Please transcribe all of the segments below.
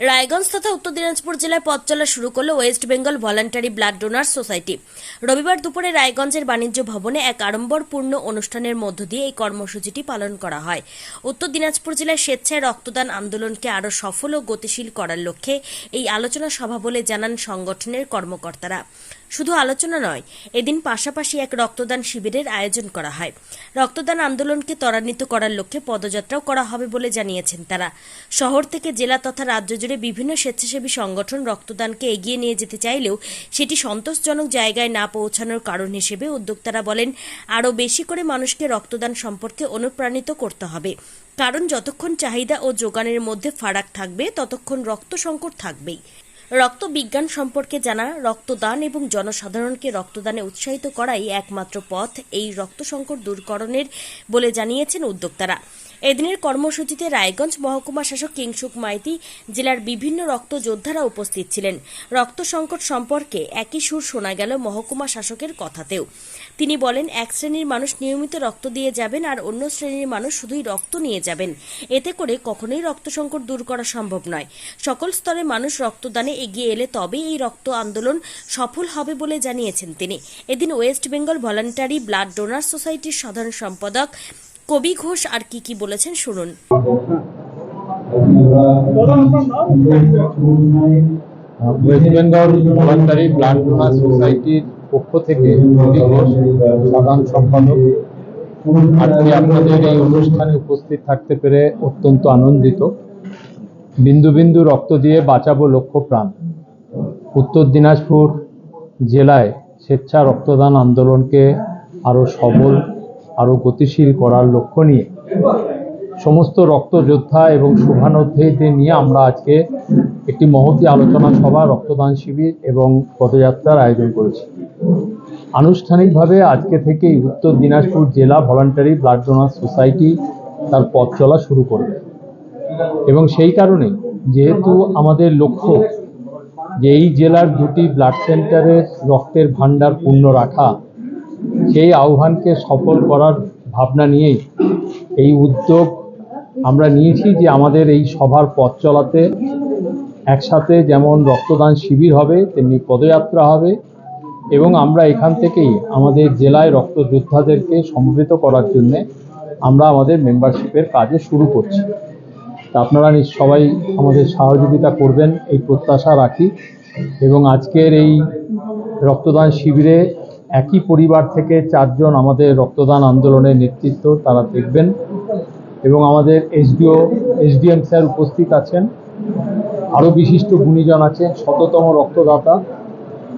রায়গঞ্জ তথা উত্তর দিনাজপুর জেলায় পথ চলা শুরু করল West Bengal voluntary blood donors society. রবিবার দুপুরে রায়গঞ্জের বাণিজ্য ভবনে এক আড়ম্বরপূর্ণ অনুষ্ঠানের মধ্য দিয়ে এই কর্মসূচিটি পালন করা হয়। উত্তর দিনাজপুর জেলায় স্বেচ্ছায় রক্তদান আন্দোলনকে আরও সফল ও গতিশীল করার লক্ষ্যে এই আলোচনা সভা বলে জানান সংগঠনের কর্মকর্তারা। শুধু আলোচনা নয়, এদিন পাশাপাশি এক রক্তদান শিবিরের আয়োজন করা হয়। রক্তদান আন্দোলনকে ত্বরান্বিত করার লক্ষ্যে পদযাত্রাও করা হবে বলে জানিয়েছেন তারা। শহর থেকে জেলা তথা রাজ্য জুড়ে বিভিন্ন স্বেচ্ছাসেবী সংগঠন রক্তদানকে এগিয়ে নিয়ে যেতে চাইলেও সেটি সন্তোষজনক জায়গায় না পৌঁছানোর কারণ হিসেবে উদ্যোক্তারা বলেন, আরও বেশি করে মানুষকে রক্তদান সম্পর্কে অনুপ্রাণিত করতে হবে। কারণ যতক্ষণ চাহিদা ও যোগানের মধ্যে ফারাক থাকবে, ততক্ষণ রক্ত সংকট থাকবেই। রক্ত বিজ্ঞান সম্পর্কে জানা, রক্তদান এবং জনসাধারণকে রক্তদানে উৎসাহিত করাই একমাত্র পথ এই রক্ত সংকট দূরকরণের বলে জানিয়েছেন উদ্যোক্তারা। এদিনের কর্মসূচিতে রায়গঞ্জ মহকুমা শাসক কিংসুক মাইতি জেলার বিভিন্ন রক্ত যোদ্ধারা উপস্থিত ছিলেন। রক্ত সংকট সম্পর্কে একই সুর শোনা গেল মহকুমা শাসকের কথাতেও। তিনি বলেন, এক শ্রেণির মানুষ নিয়মিত রক্ত দিয়ে যাবেন আর অন্য শ্রেণির মানুষ শুধুই রক্ত নিয়ে যাবেন। এতে করে কখনোই রক্ত সংকট দূর করা সম্ভব নয়। সকল স্তরে মানুষ রক্তদানে এগিয়ে এলে তবেই এই রক্ত আন্দোলন সফল হবে বলে জানিয়েছেন তিনি। এদিন West Bengal voluntary blood donor সোসাইটির সাধারণ সম্পাদক কবি ঘোষ আর কি কি বলেছেন শুনুন। West Bengal voluntary blood donor সোসাইটির পক্ষ থেকে রবি ঘোষ, সাধারণ সম্পাদক আজকে আপনাদের এই অনুষ্ঠানে উপস্থিত থাকতে পেরে অত্যন্ত আনন্দিত। বিন্দু বিন্দু রক্ত দিয়ে বাঁচাবো লক্ষ্য প্রাণ। উত্তর দিনাজপুর জেলায় স্বেচ্ছা রক্তদান আন্দোলনকে আরও সবল আরও গতিশীল করার লক্ষ্য নিয়ে। সমস্ত রক্তযোদ্ধা এবং শুভানুধ্যায়ীদের নিয়ে আমরা আজকে একটি মহতী আলোচনা সভা, রক্তদান শিবির এবং পদযাত্রার আয়োজন করেছি। আনুষ্ঠানিকভাবে আজকে থেকেই উত্তর দিনাজপুর জেলা ভলান্টারি ব্লাড ডোনার সোসাইটি তার পথ চলা শুরু করবে। এবং সেই কারণে যেহেতু আমাদের লক্ষ্য যে এই জেলার দুটি ব্লাড সেন্টারের রক্তের ভাণ্ডার পূর্ণ রাখা সেই আহ্বানকে সফল করার ভাবনা নিয়েই এই উদ্যোগ আমরা নিয়েছি যে আমাদের এই সভার পথ চলাতে একসাথে যেমন রক্তদান শিবির হবে, তেমনি পদযাত্রা হবে এবং আমরা এখান থেকেই আমাদের জেলায় রক্তযোদ্ধাদেরকে সমবেত করার জন্যে আমরা আমাদের মেম্বারশিপের কাজে শুরু করছি। তা আপনারা সবাই আমাদের সহযোগিতা করবেন, এই প্রত্যাশা রাখি এবং আজকের এই রক্তদান শিবিরে একই পরিবার থেকে চারজন আমাদের রক্তদান আন্দোলনের নেতৃত্ব, তারা দেখবেন। এবং আমাদের এসডিও, এসডিএম স্যার উপস্থিত আছেন। আরও বিশিষ্ট গুণীজন আছেন, শততম রক্তদাতা,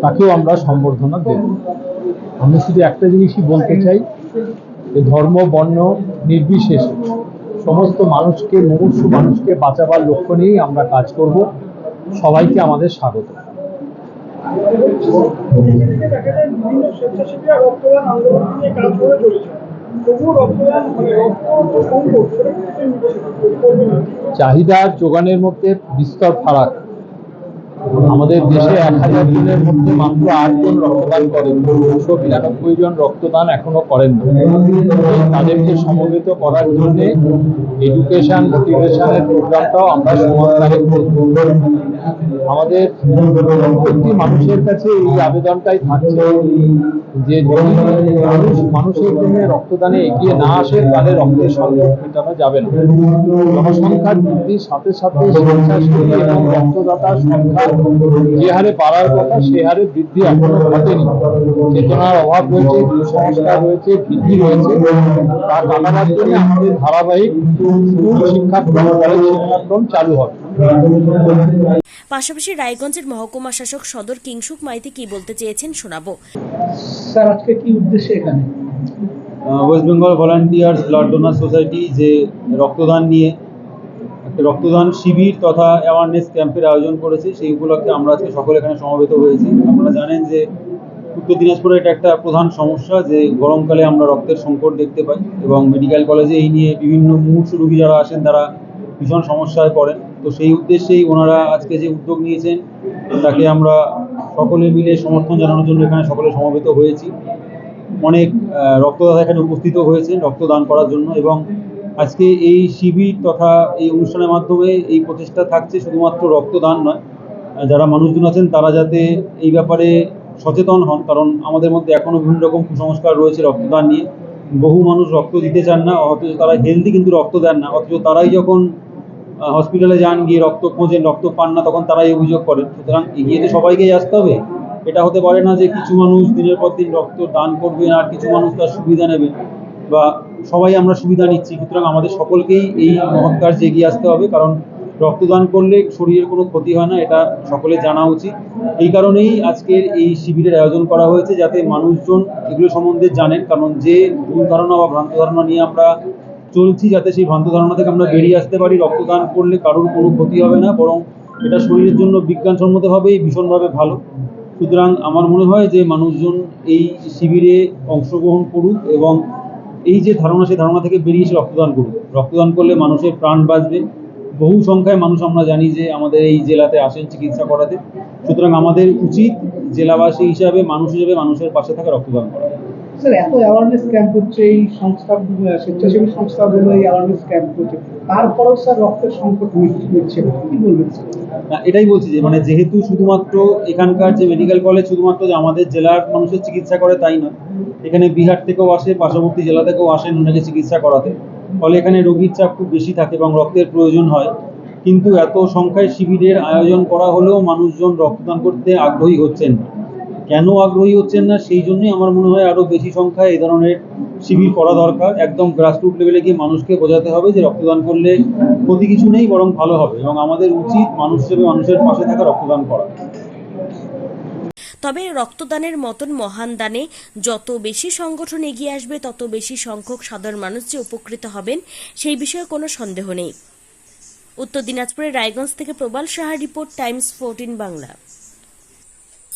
তাকেও আমরা সম্বর্ধনা দেব। আমি শুধু একটা জিনিসই বলতে চাই, যে ধর্ম, বর্ণ নির্বিশেষে সমস্ত মানুষকে, মুমূর্ষু মানুষকে বাঁচাবার লক্ষ্য নিয়েই আমরা কাজ করব। সবাইকে আমাদের স্বাগত। চাহিদা যোগানের মধ্যে বিস্তর ফারাক। আমাদের দেশে এক হাজার জনের মধ্যে মাত্র আটজন রক্তদান করেন। দুশো বিরানব্বই জন রক্তদান এখনও করেন তাদেরকে সমবেত করার জন্য এডুকেশন মোটিভেশনের প্রোগ্রামটাও আমরা সমানতারে করব। আমাদের প্রত্যেকটি মানুষের কাছে এই আবেদনটাই থাকছে যে মানুষ মানুষের জন্য রক্তদানে এগিয়ে না আসে, তাহলে রক্তের সংকট মেটানো যাবে না। জনসংখ্যার বৃদ্ধির সাথে সাথে স্বেচ্ছাসেবী এবং রক্তদাতার সংখ্যা যে হারে বাড়ার কথা, সে হারে বৃদ্ধি এখনও ঘটেনি। চেতনার অভাব রয়েছে, কুসংস্কার রয়েছে, ভীতি রয়েছে। তা কাটানোর জন্য আমাদের ধারাবাহিক স্কুল, শিক্ষাক্রম, কলেজ শিক্ষাক্রম চালু হবে। পাশাপাশি রায়গঞ্জের মহকুমা শাসক সদর কিংসুক মাইতি কি বলতে চেয়েছেন শোনাবো। স্যার আজকে কি উদ্দেশ্যে এখানে? West Bengal volunteers blood donor society যে রক্তদান নিয়ে একটা রক্তদান শিবির তথা অ্যাওয়ারনেস ক্যাম্পের আয়োজন করেছে সেই উপলক্ষে আমরা আজকে সকলে এখানে সমবেত হয়েছি। আপনারা জানেন যে উত্তর দিনাজপুরে এটা একটা প্রধান সমস্যা যে গরমকালে আমরা রক্তের সংকট দেখতে পাই এবং মেডিকেল কলেজে এই নিয়ে বিভিন্ন মুমূর্ষু রোগী যারা আসেন তারা ভীষণ সমস্যায় পড়েন। তো সেই উদ্দেশ্যেই ওনারা আজকে যে উদ্যোগ নিয়েছেন, তাকে আমরা সকলে মিলে সমর্থন জানানোর জন্য এখানে সকলে সমবেত হয়েছি। অনেক রক্তদাতা এখানে উপস্থিত হয়েছেন রক্তদান করার জন্য এবং আজকে এই শিবির তথা এই অনুষ্ঠানের মাধ্যমে এই প্রচেষ্টা থাকছে শুধুমাত্র রক্তদান নয়। যারা মানুষজন আছেন, তারা যাতে এই ব্যাপারে সচেতন হন, কারণ আমাদের মধ্যে এখনও বিভিন্ন রকম কুসংস্কার রয়েছে রক্তদান নিয়ে। বহু মানুষ রক্ত দিতে চান না, অথচ তারা হেলদি কিন্তু রক্ত দেন না, অথচ তারাই যখন হসপিটালে যান, গিয়ে রক্ত খোঁজেন, রক্ত পান না, তখন তারাই অভিযোগ করেন। সুতরাং এগিয়ে তো সবাইকেই আসতে হবে। এটা হতে পারে না যে কিছু মানুষ দিনের পর দিন রক্ত দান করবেন আর কিছু মানুষ তার সুবিধা নেবেন বা সবাই আমরা সুবিধা নিচ্ছি। সুতরাং আমাদের সকলকেই এই মহৎ কার্যে এগিয়ে আসতে হবে, কারণ রক্তদান করলে শরীরের কোনো ক্ষতি হয় না, এটা সকলে জানা উচিত। এই কারণেই আজকের এই শিবিরের আয়োজন করা হয়েছে, যাতে মানুষজন এগুলো সম্বন্ধে জানেন। কারণ যে ভুল ধারণা বা ভ্রান্ত ধারণা নিয়ে আমরা চলছি যাতে সেই ভ্রান্ত ধারণা থেকে আমরা বেরিয়ে আসতে পারি। রক্তদান করলে কারোর কোনো ক্ষতি হবে না, বরং এটা শরীরের জন্য বিজ্ঞানসম্মতভাবেই ভীষণভাবে ভালো। সুতরাং আমার মনে হয় যে মানুষজন এই শিবিরে অংশগ্রহণ করুক এবং এই যে ধারণা, সেই ধারণা থেকে বেরিয়ে এসে রক্তদান করুক। রক্তদান করলে মানুষের প্রাণ বাঁচবে। বহু সংখ্যায় মানুষ আমরা জানি যে আমাদের এই জেলাতে আসেন চিকিৎসা করাতে। সুতরাং আমাদের উচিত জেলাবাসী হিসাবে, মানুষ হিসাবে মানুষের পাশে থাকা রক্তদান করা। স্যার এত অ্যাওয়ারনেস ক্যাম্প হচ্ছে এই স্বেচ্ছাসেবী সংস্থাগুলো এই অ্যাওয়ারনেস ক্যাম্প করছে তারপরেও স্যার রক্তের সংকট কি বলবেন না, এটাই বলছি যে মানে যেহেতু শুধুমাত্র এখানকার যে মেডিকেল কলেজ শুধুমাত্র যে আমাদের জেলার মানুষের চিকিৎসা করে তাই নয় এখানে বিহার থেকেও আসে পার্শ্ববর্তী জেলা থেকেও আসেন ওনাকে চিকিৎসা করাতে। ফলে এখানে রোগীর চাপ খুব বেশি থাকে এবং রক্তের প্রয়োজন হয়। কিন্তু এত সংখ্যায় শিবিরের আয়োজন করা হলেও মানুষজন রক্তদান করতে আগ্রহী হচ্ছেন না। কেন আগ্রহী হচ্ছেন না, সেই জন্যই আমার মনে হয় আরও বেশি সংখ্যায় এই ধরনের শিবির করা দরকার। একদম গ্রাসরুট লেভেলে গিয়ে মানুষকে বোঝাতে হবে যে রক্তদান করলে ক্ষতি কিছু নেই, বরং ভালো হবে এবং আমাদের উচিত মানুষ হিসেবে মানুষের পাশে থাকা রক্তদান করা। তবে রক্তদানের মতন মহান দানে যত বেশি সংগঠন এগিয়ে আসবে, তত বেশি সংখ্যক সাধারণ মানুষ যে উপকৃত হবেন, সেই বিষয়ে কোনো সন্দেহ নেই। উত্তর দিনাজপুরের রায়গঞ্জ থেকে Prabal Saha report, Times fourteen Bangla.